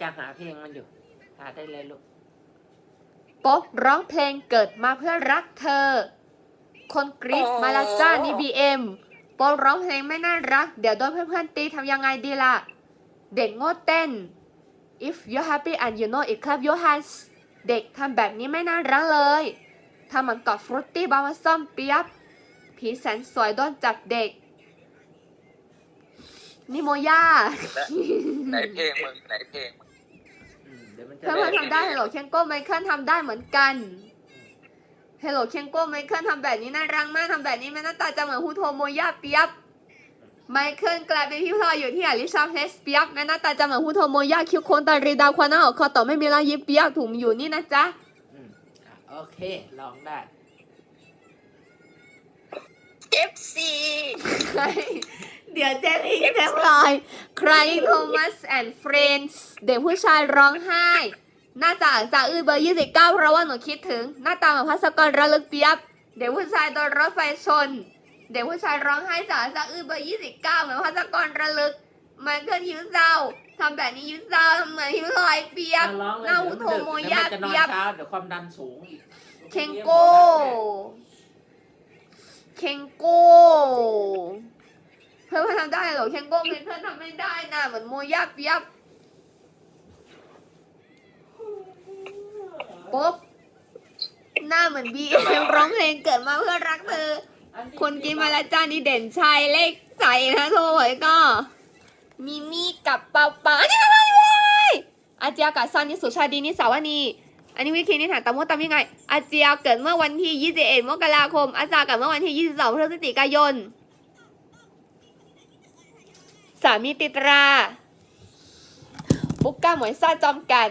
จะหาเพลงมันอยู่ หาได้เลยลูกป๊อบร้องเพลงเกิดมาเพื่อรักเธอ คนกรี๊ดมาแล้วจ้านี่บีเอ็มป๊อบร้องเพลงไม่น่ารัก เดี๋ยวโดนเพื่อนๆตีทำยังไงดีล่ะ เด็กโง่เต้น if you're happy and you know it clap your hands เด็กทำแบบนี้ไม่น่ารักเลยทำเหมือนกอดฟรุตตี้บามาซ่อมเปียบ ผีแสนสวยโดนจับเด็กนี่โมย่า ไหนเพลงมึงไหนเพลงมึงอืมเดี๋ยวมันจะเพื่อนๆทำได้ Hello เคนโก้ไมเคิลทำได้เหมือนกัน Hello เคนโก้ไมเคิลทำแบบนี้น่ารักมากทำแบบนี้แม่หน้าตาจะเหมือนฮูโทโมย่าเปียบไมเคิลกลายเป็นพี่พลอยอยู่ที่อลิซาเพลสเปียบแม่หน้าตาจะเหมือนฮูโทโมย่าคิวโคนตารีดาวควานาออกคอต่อไม่มีรอยยิ้มเปียบถุงอยู่นี่นะจ๊ะอืมอะโอเคลองได้ เอฟซีใคร เดี๋ยวเจพิงเจพลอย Crying Thomas and Friends เด็กผู้ชายร้องไห้ หน้าจากจากอื้อเบอร์29เพราะว่าหนูคิดถึง หน้าตาเหมือนพัสกรระลึกเปียบ เด็กผู้ชายโดนรถไฟชน เด็กผู้ชายร้องไห้จากจากอื้อเบอร์29เหมือนพัสกรระลึก มันเกิดหิวเศร้าทำแบบนี้หิวเศร้าเหมือนหิวลอยเปียบอะร้องเลยหน้าเดี๋หูยวโทมันดึกโมเดี๋ยวยามันจะนอนเปียบเช้าเดี๋ยวความดันสูงอีกเคงโก้เคงโก้ เพื่อนทำได้เหรอเคงก้เพื่อนทำไม่ได้นะเหมือนโมยาเปียบปุ๊บหน้าเหมือนบีเอ็มร้องเพลงเกิดมาเพื่อรักเธอคนกินมาแล้วจ้านี่เด่นชัยเลขใสนะโทรไว้ก็มิมี่กับเปาเปาอันนี้อะไรวะอาเจียกับซอนนี่สุชาดีนี่สาวนีอันนี้วิธีนิทานตามมดตามยังไงอาเจียเกิดเมื่อวันที่ 21 มกราคมอาจารย์เกิดเมื่อวันที่ 22 พฤศจิกายน สามีติตรา ปุ๊กก้าหมวยซ่าจอมกัน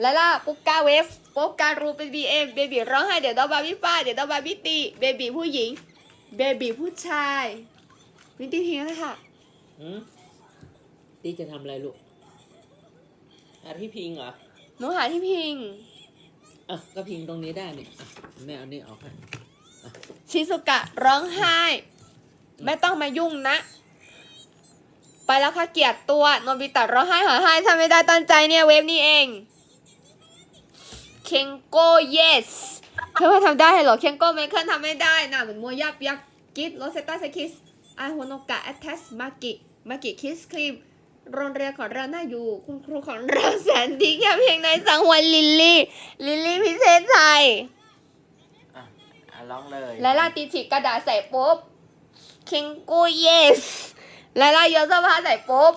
และล่ะปุ๊กก้าเวฟปุ๊กการูเป็นบีเอ็มเบบีร้องไห้เดี๋ยวดอบาบี้ป้าเดี๋ยวดอบาบี้ตีเบบีผู้หญิง เบบีผู้ชายวินตี้พิงค์เลยค่ะหืมตีจะทำอะไรลูกหาพี่พิงเหรอหนูหาที่พิงอะก็พิงตรงนี้ได้นี่อะแม่เอานี่ออกให้ชิซุกะร้องไห้ ไม่ต้องมายุ่งนะ ไปแล้วค่ะเกลียดตัวโนบิตะร้องไห้หาไห้ถ้าไม่ได้ตั้งใจเนี่ยเวฟนี่เองเคงโก้ yes เพื่อนๆทำได้เหรอเคงโก้ไมเคิลทำไม่ได้นะเหมือนมัวยับยักกิดโรเซต้าสคิสอาโฮโนกะแอทเทสมากิมากิคิสครีมโรงเรียนของเราน่าอยู่ คุณครูของเราแสนดีแค่เพียงในสังวันลิลลี่ ลิลลี่พิเศษไทยอะอะร้องเลยไลล่าตีฉีกกระดาษใส่ปุ๊บคิงกูเยส ไลล่าโยนเสื้อผ้าใส่ปุ๊บ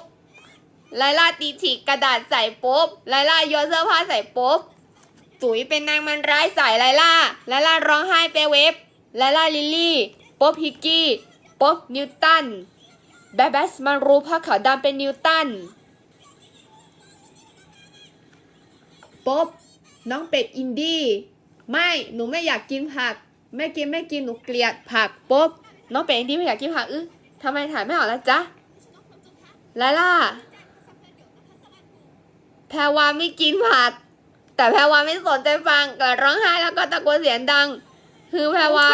ไลล่าตีฉีกกระดาษใส่ปุ๊บไลล่าโยนเสื้อผ้าใส่ปุ๊บจุ๋ยเป็นนางมันร้ายใส่ไลล่าไลล่าร้องไห้ไปเว็บไลล่าลิลลี่ป๊บฮิกกี้ป๊บนิวตันแบแบสมันรู้ผ้าขาวดำเป็นนิวตันป๊บน้องเป็ดอินดี้ไม่หนูไม่อยากกินผัก ไม่กินไม่กินหนูเกลียดผักปุ๊บน้องเป็ดอินดี้ไม่อยากกินผักอื้อ ทำไมถ่ายไม่ออกแล้วจ๊ะไลล่าแพรวาไม่กินผัก แต่แพรวาไม่สนใจฟังก็ร้องไห้แล้วก็ตะโกนเสียงดัง คือแพรวา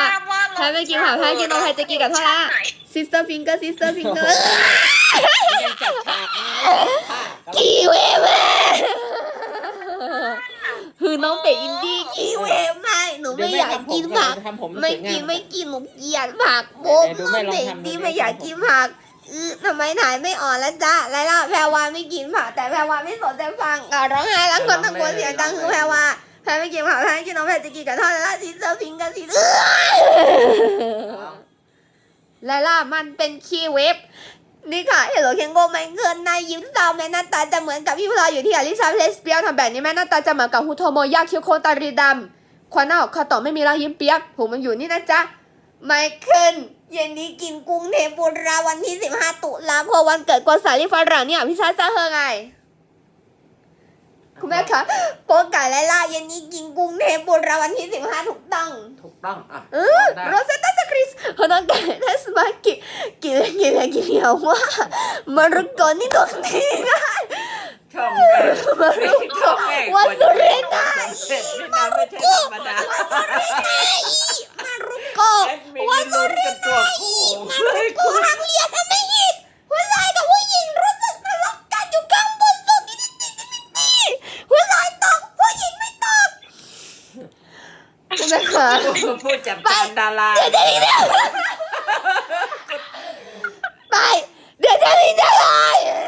แพ้ไม่กินผักแพ้กินนมแพ้จะกินกับเท่าไหร่ซิสเตอร์ฟิงเกอร์ซิสเตอร์ฟิงเกอร์ยังจัดฉากนะผ้ากับกีเวฟ คือน้องเป็ดอินดี้กีเวฟไม่หนูไม่อยากกินผักเดี๋ยวแทำผมไม่สวยงากินไม่กินหนูเกลียดผักปุ๊บไหนดูน้แม่องลองเป็ดทำดูที่ดิไม่อยากกินผักอือทำไมถ่ายไม่ออกแล้วจ้ะไรล่ะแพรวาไม่กินผักแต่แพรวาไม่สนใจฟังอะร้องไห้แล้วคนตะโกนเสียงดังคือแพรวาแพรไม่กินผักแพรไม่กินนมแพรจะกินกับทอดแล้วล่ะซิสเตอร์ฟิงเกอร์ซิสเตอร์ไลล่ามันเป็นคีย์เว็บ นี่ค่ะเฮลโลเคนโกแมนเกินนายยิ้มตามแม่หน้าตาจะเหมือนกับพี่พลอยอยู่ที่อลิซาเพลสเปียทำแบบนี้แม่หน้าตาจะเหมือนกับฮูโทโมยาคิวโคตารีดำควันหน้าออกคาต่อไม่มีรอยยิ้มเปียกหูมันอยู่นี่นะจ๊ะไมเคิลเย็นนี้กินกุ้งเทมปุระวันที่ 15 ตุลาคมวันเกิดกวนสาลีฝรั่งเนี่ยพี่ชาติจะเฮอไงคุณแม่คะโป๊กไก่ไลล่าเย็นนี้กินกุ้งเทมปุระวันที่ 15 ถูกต้อง ถูกต้องอะเออได้โรเซตตา สคริสฮอนองไก่เทสมากิกิเลกิเลกิเลว่ามารุโกนี่ตรงนี้นะช่องแม่มารุโกช่องแม่วันสุเรนาเสร็จไม่นานไม่ใช่ธรรมดามารุโกแอดมินลุ้นกันตัวคู่มารุโกทางเรียนทำไม่ผิดผู้ชายกับผู้หญิงรู้สึกทะเลาะกันอยู่ข้างบนสุดนี่นี่นี่นี่ พูดจัดการดารา เดี๋ยวจะมีเรื่องไป เดี๋ยวจะมีเรื่องอะไรอะ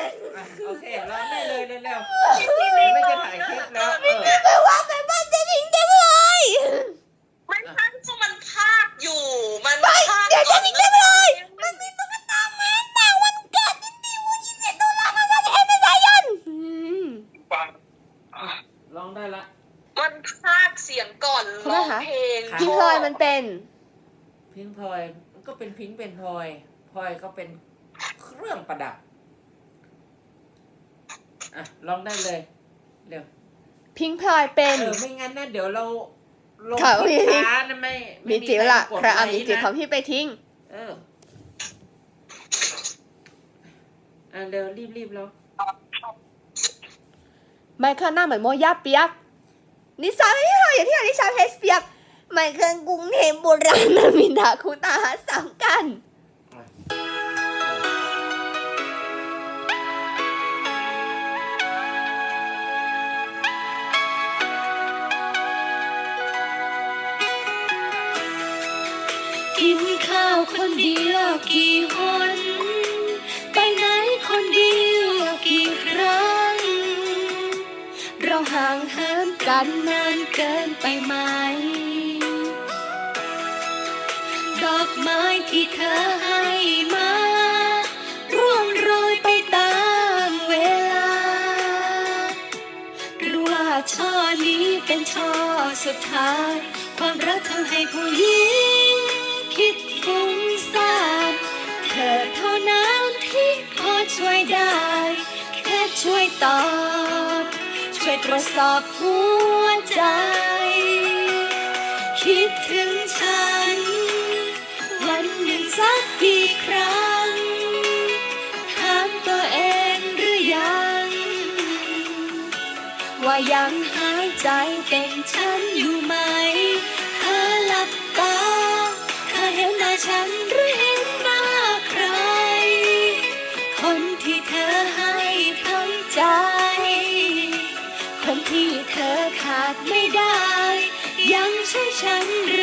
โอเคร้องได้เลยเร็วๆไม่จะถ่ายคลิปแล้วเออไม่ว่าไปบ้านจะทิ้งจังเลยไม่ใช่ก็มันภาคอยู่ มันไปภาคเดี๋ยวจะทิ้งจังเลยมันมีตุ๊กตาแม่แต่วันเกิดที่นิวยี่สิบเอ็ดตุลาคมวันเอ็มเมษายน ฟัง ร้องได้ละ มันภาคเสียงก่อนร้องเพลง ค่ะ พี่พลอยมันเป็น พิงพลอยมันก็เป็นพิงเป็นพลอยพลอยก็เป็นเครื่องประดับ อะร้องได้เลย เร็วพิงพลอยเป็น เออไม่งั้นนะเดี๋ยวเราลงค่ะคลิปพี่ช้านะไม่ไมีจิ๋วล่ะใกดใครเอาไลมีค์จิ๋วนะ ของพี่ไปทิ้ง เออ อะเร็วรีบรีบๆแล้ว ไมเคิลหน้าเหมือนโมย่าเปียก นิสาไม่ใช่เราอย่างที่อนิชาเพสเปียก ไมเคิลกรุงเทพโบราณนามินดาคูตาหาสามกัน กินข้าวคนเดียวกี่หน ไปไหนคนเดียวกี่ครั้ง เราห่างเหินกันนานเกินไปไหม อให้มา ร่วงโรยไปตามเวลาหรือว่าช่อนี้เป็นช่อสุดท้าย ความรักทำให้ผู้หญิงคิดฟุ้งซ่านเธอเท่านั้นที่พอช่วยได้ แค่ช่วยตอบ ช่วยตรวจสอบหัวใจ คิดถึง ใจเป็นฉันอยู่ไหมเธอหลับตาเธอเห็นหน้าฉันหรือเห็นหน้าใคร คนที่เธอให้ทั้งใจ คนที่เธอขาดไม่ได้ ยังใช่ฉันหรือ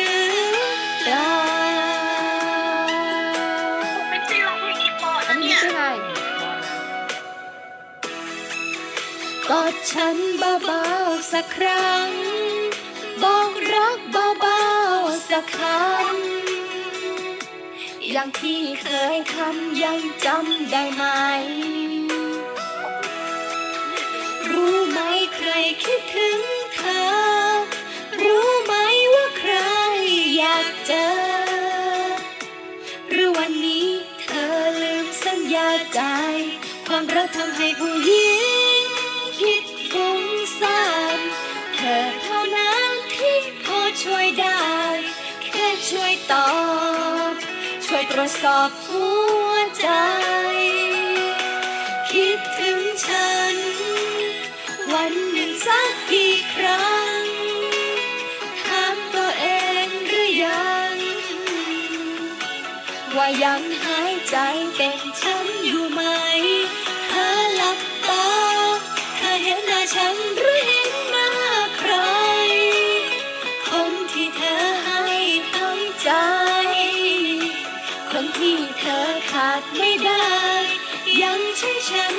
กอดฉันเบาๆสักครั้ง บอกรักเบาๆสักคำอย่างที่เคยทำยังจำได้ไหม รู้ไหมใครคิดถึงเธอ รู้ไหมว่าใครอยากเจอ หรือวันนี้เธอลืมสัญญาใจ ความรักทำให้ผู้หญิง ตรวจสอบหัวใจ คิดถึงฉัน วันหนึ่งสักกี่ครั้งถามตัวเองหรือยัง ว่ายังหายใจเป็นฉันอยู่ไหมเธอหลับตาเธอเห็นหน้าฉันหรือเห็น ไม่ได้ ยังใช่ฉัน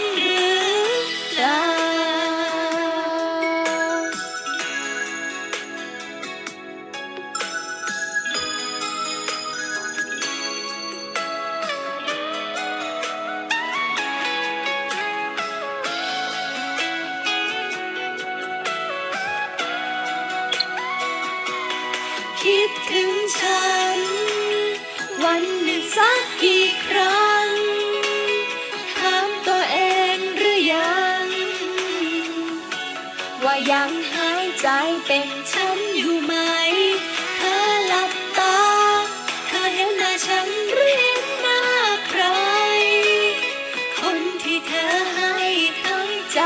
ใจเป็นฉันอยู่ไหม เธอหลับตา เธอเห็นหน้าฉันหรือเห็นหน้าใคร คนที่เธอให้ทั้งใจ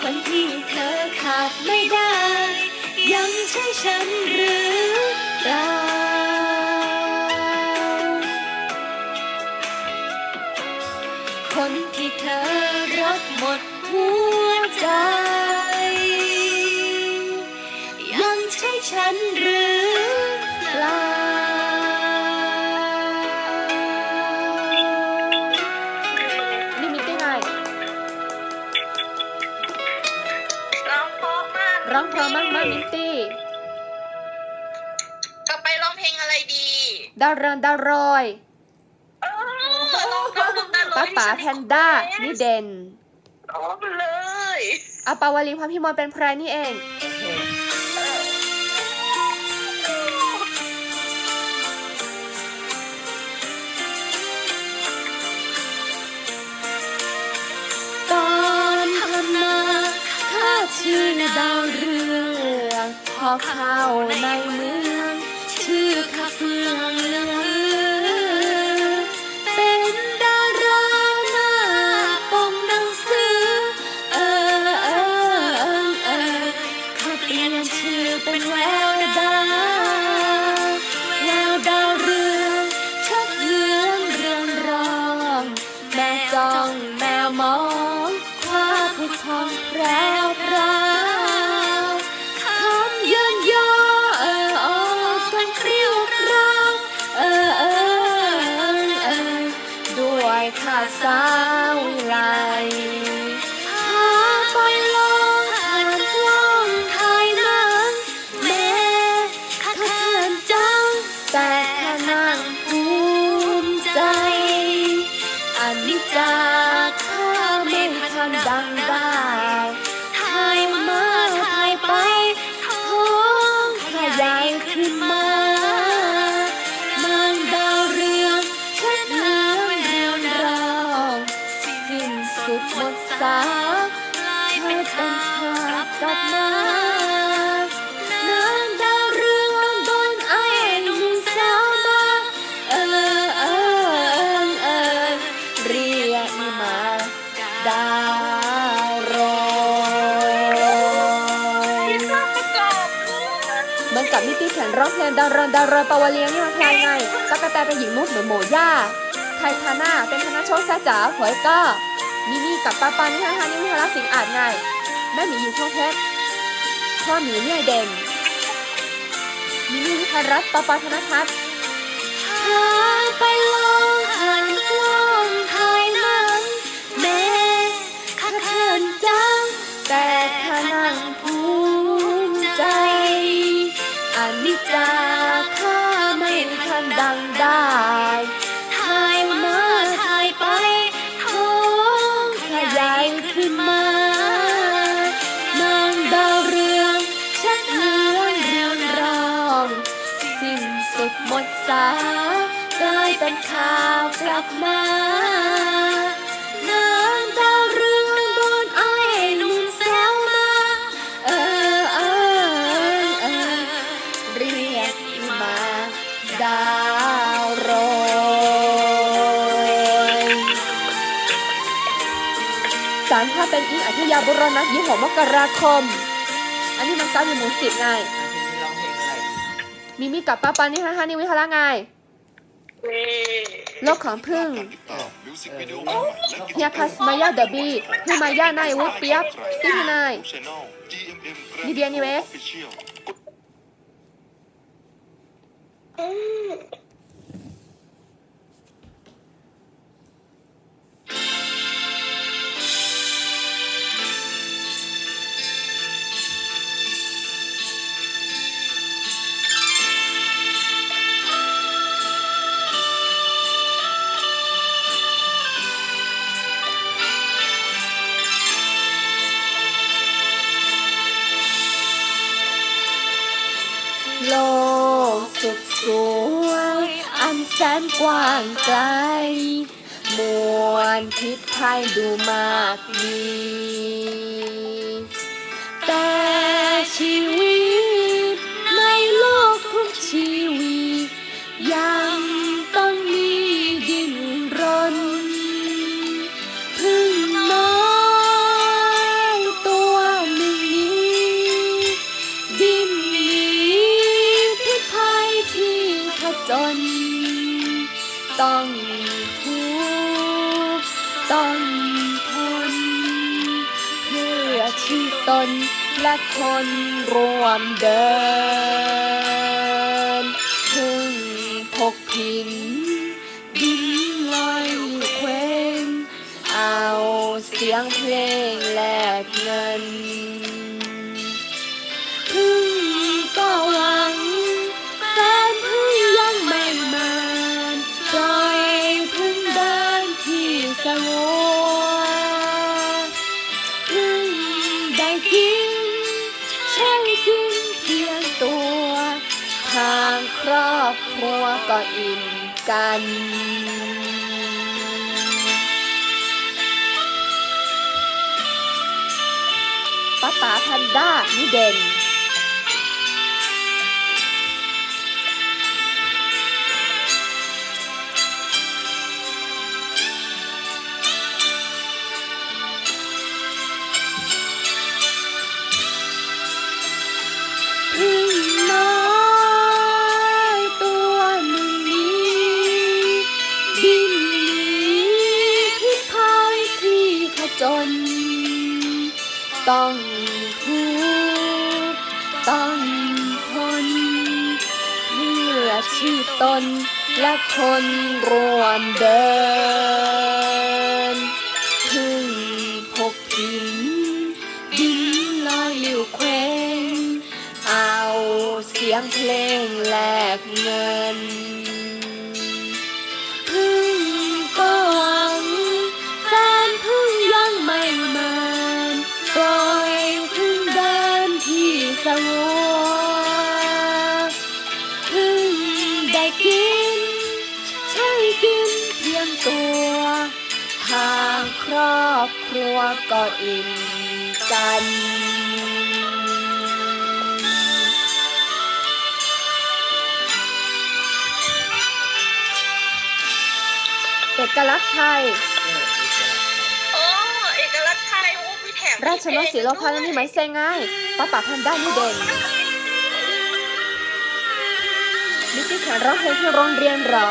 คนที่เธอขาดไม่ได้ ยังใช่ฉันหรือเปล่าคนที่เธอรักหมดัวใจ ยังใช่ฉันหรือเปล่ามิตได้ไงร้องเพราะมากร้องเพราะมากมากมินตี้ต่อไปร้องเพลงอะไรดีดาวเรืองดาวรอยร้องเพลงดารืองป้าป๋าแพนด้า นี่เด่น ร้องไปเลยอาปาวลีพรพิมลเป็นใครนี่เองโอเคตอนทำนาข้าชื่อดาวเรืองพอเข้าในเมือง ชื่อข้าเฟืองเหลือง กับมิตี้แขนร้องเพลงดาวเรอนดาวเรอนปาวเลียนี่มันใครไงตั๊กแตนเป็นหญิงมุกเหมือนโมย่าไททาน่าเป็นคณะโชคซาจ๋าหวยก็มินี่กับป้าปานี่ฮะฮานี่มิฮาราสิงอาจไงแม่หมีอยู่ช่องเพชรพ่อหมีเนี่ยเด่นมินี่วิภารัตน์ปาปาธนทัศน์ สุดหมดสากลายเป็นข่าวกลับมานางดาวเรืองโดนไอ้หนุ่มแซวมา เออเออเออเรียกมาดาวโรยสารถ้าเป็นอิงอัธยาบุรณักยี่หกมกราคม อันนี้มันเก้าอยู่หมู่สิบไงอะทีนี้ร้อง มิมิกับป้าปานี่ฮะฮานี่วิฮาระไงนี่โลกของพึ่งมิวสิกวิดีโอใหม่และเฮียคัสมายาเดอะบีพี่มายานายวุฒิเปียบพี่พี่นาย GMM นิเบียนิเวส กันป้า นและคนรวมเดิน กิน ใช่กินเพียงตัว ทางครอบครัวก็อิ่มกันเอกลักษณ์ไทยเออเอกลักษณ์ไทยโอ้เอกลักษณ์ไทยโอ้มีแถมราชนกศิลปานี่ไหมเซงง่ายป้าป๋าแพนด้านี่เด่น นิติแข่งร้องเพลงที่โรงเรียนเหรอ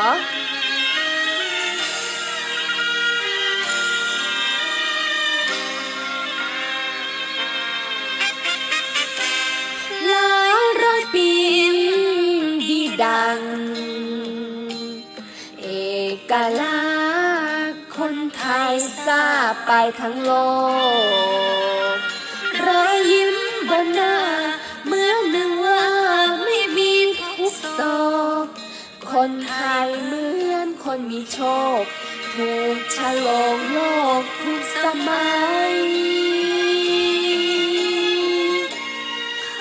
หลายร้อยปีดีดัง เอกลักษณ์คนไทยทราบไปทั้งโลกรอยยิ้มบนหน้า คนไทยเหมือนคนมีโชค ถูกฉลองโลกทุกสมัย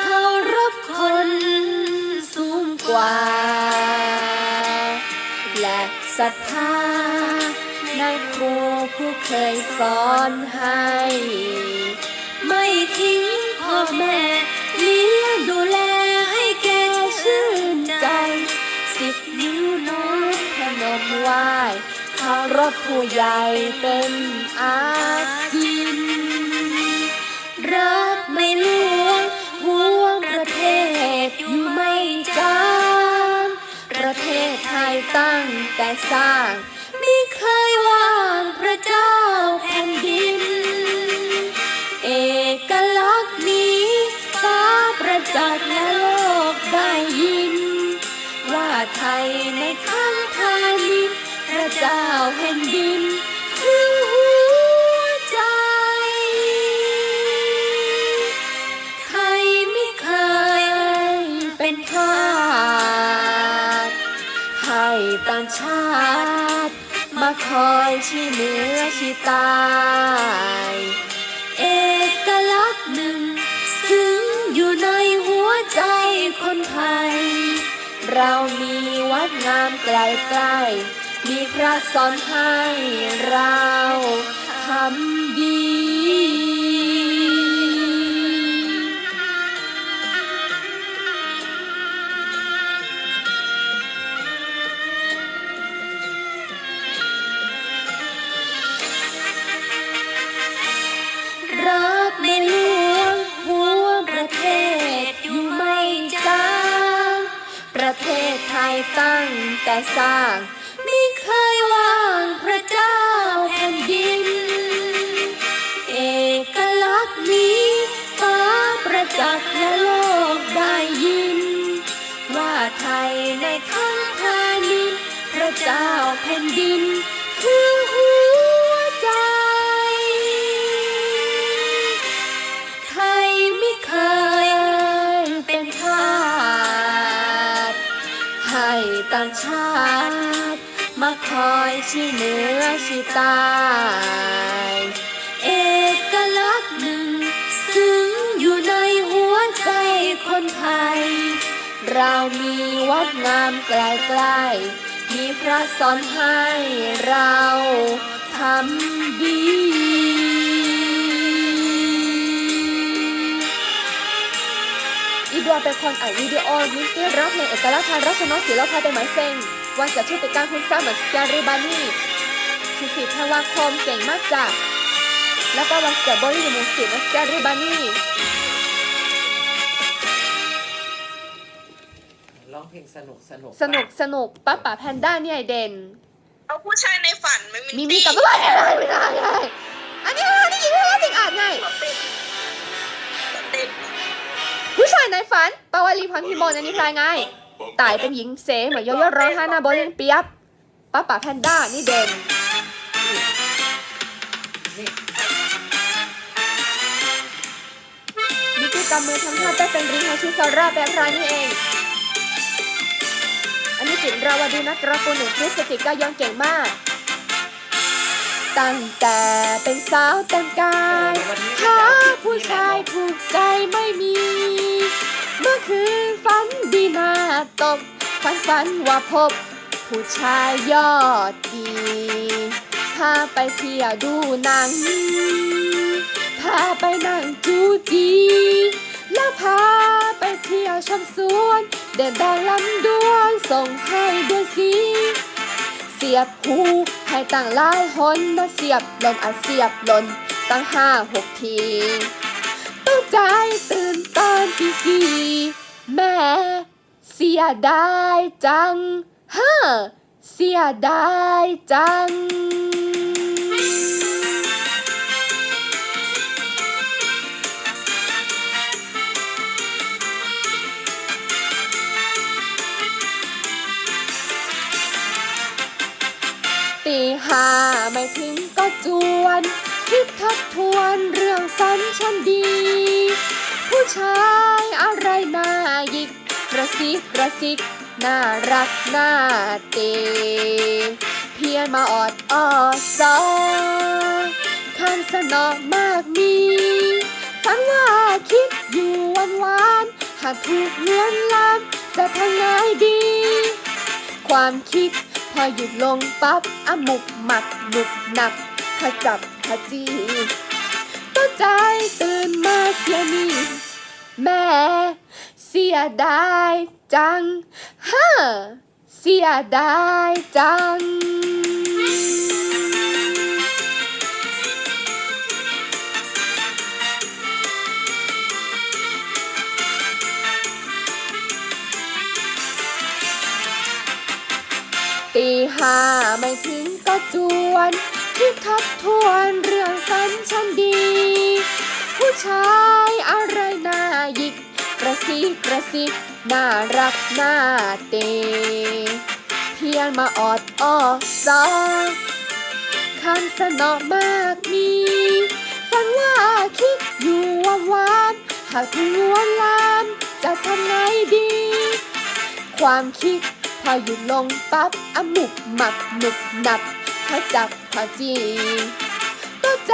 เคารพคนสูงกว่า และศรัทธาในครูผู้เคยสอนให้ ไม่ทิ้งพ่อแม่ นมไหว้เคารพผู้ใหญ่เป็นอาจิน รักไม่ลวงห่วงประเทศอยู่ไม่จานประเทศไทยตั้งแต่สร้าง คอยชี้เหนือชี้ใตายเอกลักษณ์หนึ่ง ซึ่งอยู่ในหัวใจคนไทย เรามีวัดงามไกลๆมีพระสอนให้เราทำดี ตั้งแต่สร้าง ชี้เนือชี้ใต้เอกลักษณ์หนึ่ง ซึ่งอยู่ในหัวใจคนไทย เรามีวัดงามไกลๆมีพระสอนให้เราทำดีอีดวาเป็นคนอ่านวิดีโอนี้ได้รับในเอกลักษณ์ทางรัชนศิลปาเป็นหมายเซ็ง วันเกิดชื่อติดการคุณสร้างเหมือนสแกริบานี่14ธันวาคมเก่งมากจ้ะแล้วก็วันเกิดบริยูมูสิเหมือนสแกริบานี่ร้องเพลงสนุกสนุกสนุกสนุกป้าป๋าแพนด้าเนี่ยเด่นเอาผู้ชายในฝันไหม่มีมีกับไม่ได้ไม่ได้ไม่ได้ไม่ได้อันนี้อันนี้ยิงไม่ได้สิงอ่านไงเต้นเต้นผู้ชายในฝันปาวลีพรพิมลอันนี้ใครไง ตายเป็นหญิงเสเหมือนโยโย่ร้องไห้หน้าโบลิ่งเปียบป้าป๋าแพนด้านี่เด่นนี่มิกกี้กำมือทำท่าเต้นเป็นริงของชิซาร่าแบบรายนี่เอง อันนี้จินราวดีนักรกุลหนึ่งพฤศจิกายนเก่งมาก ตั้งแต่เป็นสาวเต็มกายหาผู้ชายถูกใจไม่มี เมื่อคืน ดีนาตกฝันฝันว่าพบ ผู้ชายยอดดีพาไปเที่ยวดูหนังพาไปนั่งจูจี แล้วพาไปเที่ยวชมสวน เดินดอนลำดวนส่งให้ด้วยสิเสียบหูให้ตั้งหลายหนนะเสียบลมอาเสียบหลนตั้งห้าหกที ต้องใจตื่นตอนตีสี่ แม่เสียดายจังฮ่าเสียดายจัง ตีห้าไม่ถึงก็จวน คิดทบทวนเรื่องฝันฉันดี ผู้ชายอะไรน่าหยิกกระซิกกระซิกน่ารักน่าเตเพียนมาออดออดซอคำสนอมากมีฝันว่าคิดอยู่วันวานหากถูกเลื่อนลามจะทำไงดี ความคิดพอหยุดลงปั๊บอมุกหมักหนุกหนักขจับขจีต้นใจตื่นมาเสียนี่ แม่เสียดายจังฮ่าเสียดายจัง ตีห้าไม่ถึงก็จวนคิดทบทวนเรื่องฝันฉันดี ผู้ชาย ซิน่ารักน่าเต เพียนมาออดอ้อซอคำสนอมากมีฝันว่าคิดอยู่ว่าวานหากถึงวนลามจะทำไงดี ความคิดพอหยุดลงปั๊บอะหมุกหมักหนุกหนักเขาจับเขาจีตัวใจ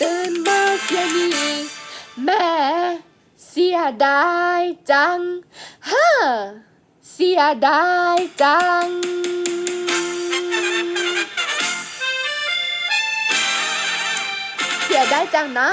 ตื่นมาเสียนี่แม่ เสียดายจังฮะเสียดายจัง เสียดายจังนะ